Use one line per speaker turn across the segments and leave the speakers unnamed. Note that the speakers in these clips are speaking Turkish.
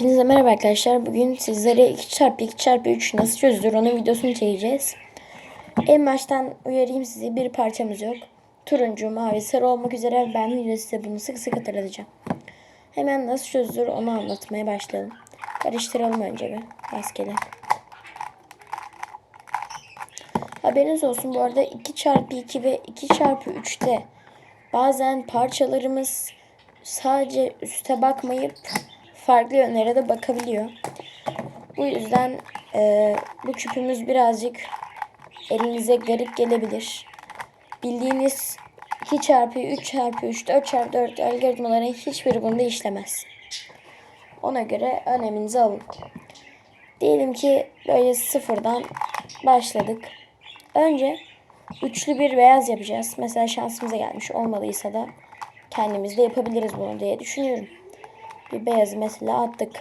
Hepinize merhaba arkadaşlar. Bugün sizlere 2x2x3 nasıl çözülür onun videosunu çekeceğiz. En baştan uyarayım sizi bir parçamız yok. Turuncu, mavi, sarı olmak üzere ben videoda size bunu sık sık hatırlatacağım. Hemen nasıl çözülür onu anlatmaya başlayalım. Karıştıralım önce bir rastgele. Haberiniz olsun bu arada 2x2 ve 2x3'te bazen parçalarımız sadece üste bakmayıp farklı yönlere de bakabiliyor. Bu yüzden e, bu küpümüz birazcık elinize garip gelebilir. Bildiğiniz 2 çarpı 3 çarpı 3 4 çarpı 4 algoritmaların hiçbiri bunda işlemez. Ona göre öneminizi alın. Diyelim ki böyle sıfırdan başladık. Önce üçlü bir beyaz yapacağız. Mesela şansımıza gelmiş olmadıysa da kendimiz de yapabiliriz bunu diye düşünüyorum bir beyazı mesela attık.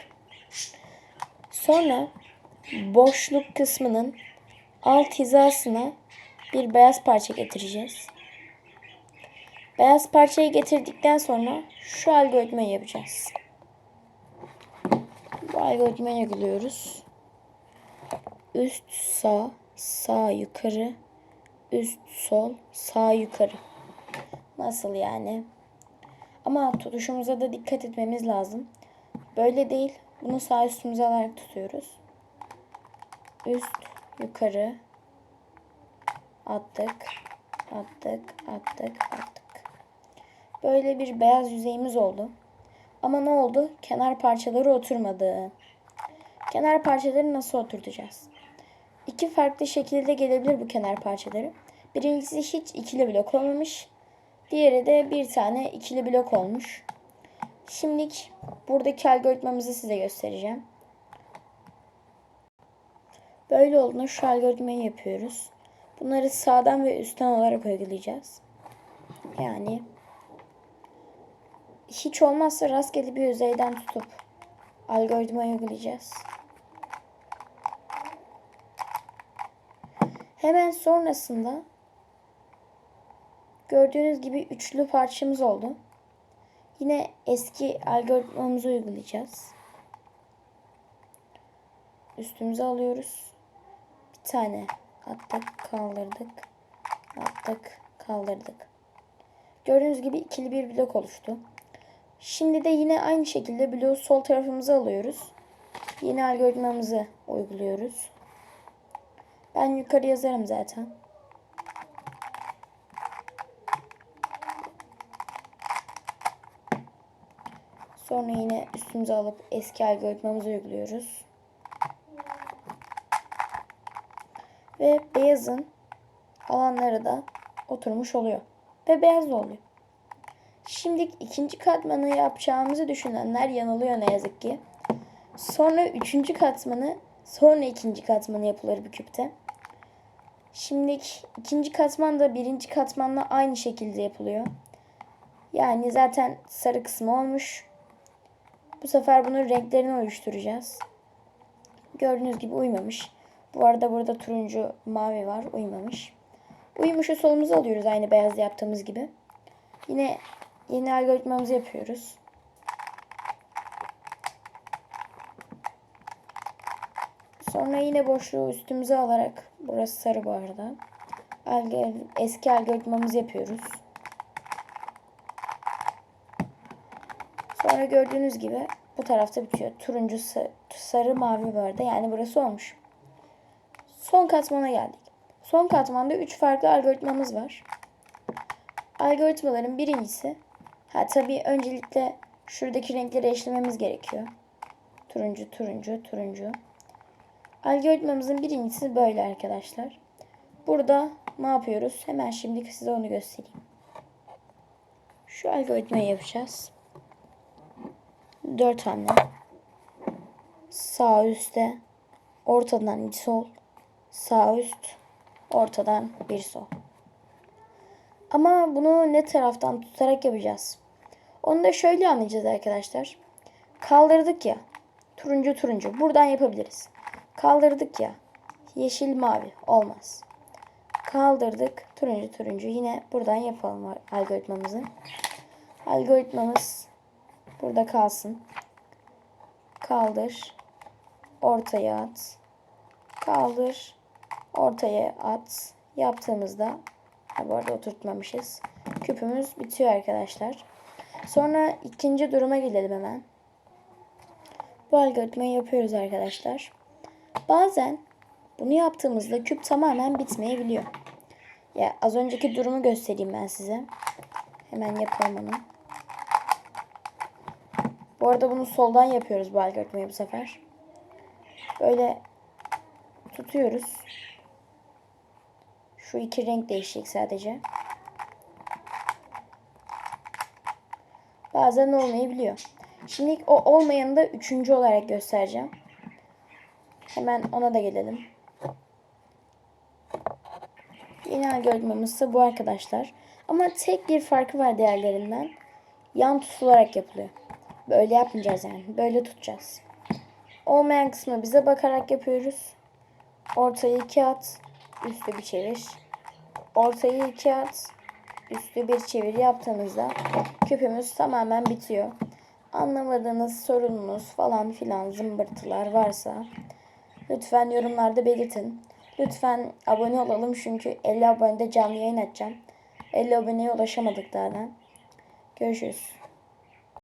Sonra boşluk kısmının alt hizasına bir beyaz parça getireceğiz. Beyaz parçayı getirdikten sonra şu algoritmayı yapacağız. Bu algoritmayı uyguluyoruz. Üst sağ, sağ yukarı, üst sol, sağ yukarı. Nasıl yani? Ama tutuşumuza da dikkat etmemiz lazım. Böyle değil. Bunu sağ üstümüze alarak tutuyoruz. Üst, yukarı. Attık. Attık, attık, attık. Böyle bir beyaz yüzeyimiz oldu. Ama ne oldu? Kenar parçaları oturmadı. Kenar parçaları nasıl oturtacağız? İki farklı şekilde gelebilir bu kenar parçaları. Birincisi hiç ikili blok olmamış. Diğeri de bir tane ikili blok olmuş. Şimdilik buradaki algoritmamızı size göstereceğim. Böyle olduğunda şu algoritmayı yapıyoruz. Bunları sağdan ve üstten olarak uygulayacağız. Yani hiç olmazsa rastgele bir yüzeyden tutup algoritmayı uygulayacağız. Hemen sonrasında Gördüğünüz gibi üçlü parçamız oldu. Yine eski algoritmamızı uygulayacağız. Üstümüze alıyoruz. Bir tane attık, kaldırdık. Attık, kaldırdık. Gördüğünüz gibi ikili bir blok oluştu. Şimdi de yine aynı şekilde bloğu sol tarafımıza alıyoruz. Yeni algoritmamızı uyguluyoruz. Ben yukarı yazarım zaten. Sonra yine üstümüze alıp eski algoritmamızı uyguluyoruz. Ve beyazın alanları da oturmuş oluyor. Ve beyaz oluyor. Şimdi ikinci katmanı yapacağımızı düşünenler yanılıyor ne yazık ki. Sonra üçüncü katmanı, sonra ikinci katmanı yapılır bir küpte. Şimdi ikinci katman da birinci katmanla aynı şekilde yapılıyor. Yani zaten sarı kısmı olmuş. Bu sefer bunun renklerini oluşturacağız. Gördüğünüz gibi uymamış. Bu arada burada turuncu, mavi var. Uymamış. Uymuşu solumuza alıyoruz aynı beyaz yaptığımız gibi. Yine yeni algoritmamızı yapıyoruz. Sonra yine boşluğu üstümüze alarak burası sarı bu arada. Eski algoritmamızı yapıyoruz. Sonra gördüğünüz gibi bu tarafta bitiyor. Turuncu, sarı, mavi vardı. Yani burası olmuş. Son katmana geldik. Son katmanda 3 farklı algoritmamız var. Algoritmaların birincisi ha tabii öncelikle şuradaki renkleri eşlememiz gerekiyor. Turuncu, turuncu, turuncu. Algoritmamızın birincisi böyle arkadaşlar. Burada ne yapıyoruz? Hemen şimdi size onu göstereyim. Şu algoritmayı yapacağız. 4 hamle. Sağ üstte ortadan bir sol, sağ üst, ortadan bir sol. Ama bunu ne taraftan tutarak yapacağız? Onu da şöyle anlayacağız arkadaşlar. Kaldırdık ya. Turuncu turuncu. Buradan yapabiliriz. Kaldırdık ya. Yeşil mavi. Olmaz. Kaldırdık. Turuncu turuncu. Yine buradan yapalım algoritmamızı. Algoritmamız Burada kalsın. kaldır, ortaya at, kaldır, ortaya at. Yaptığımızda, ha, bu arada oturtmamışız. Küpümüz bitiyor arkadaşlar. Sonra ikinci duruma gelelim hemen. Bu algoritmayı yapıyoruz arkadaşlar. Bazen bunu yaptığımızda küp tamamen bitmeyebiliyor. Ya az önceki durumu göstereyim ben size. Hemen yapalım onu. Bu arada bunu soldan yapıyoruz bu algoritmayı bu sefer. Böyle tutuyoruz. Şu iki renk değişecek sadece. Bazen olmayabiliyor. Şimdi o olmayanı da üçüncü olarak göstereceğim. Hemen ona da gelelim. Yeni algoritmamız ise bu arkadaşlar. Ama tek bir farkı var diğerlerinden. Yan tutularak yapılıyor. Böyle yapmayacağız yani. Böyle tutacağız. Olmayan kısmı bize bakarak yapıyoruz. Ortayı iki at. Üstü bir çevir. Ortayı iki at. Üstü bir çevir yaptığınızda küpümüz tamamen bitiyor. Anlamadığınız sorununuz falan filan zımbırtılar varsa lütfen yorumlarda belirtin. Lütfen abone olalım çünkü 50 abonede canlı yayın açacağım. 50 aboneye ulaşamadık daha. Görüşürüz.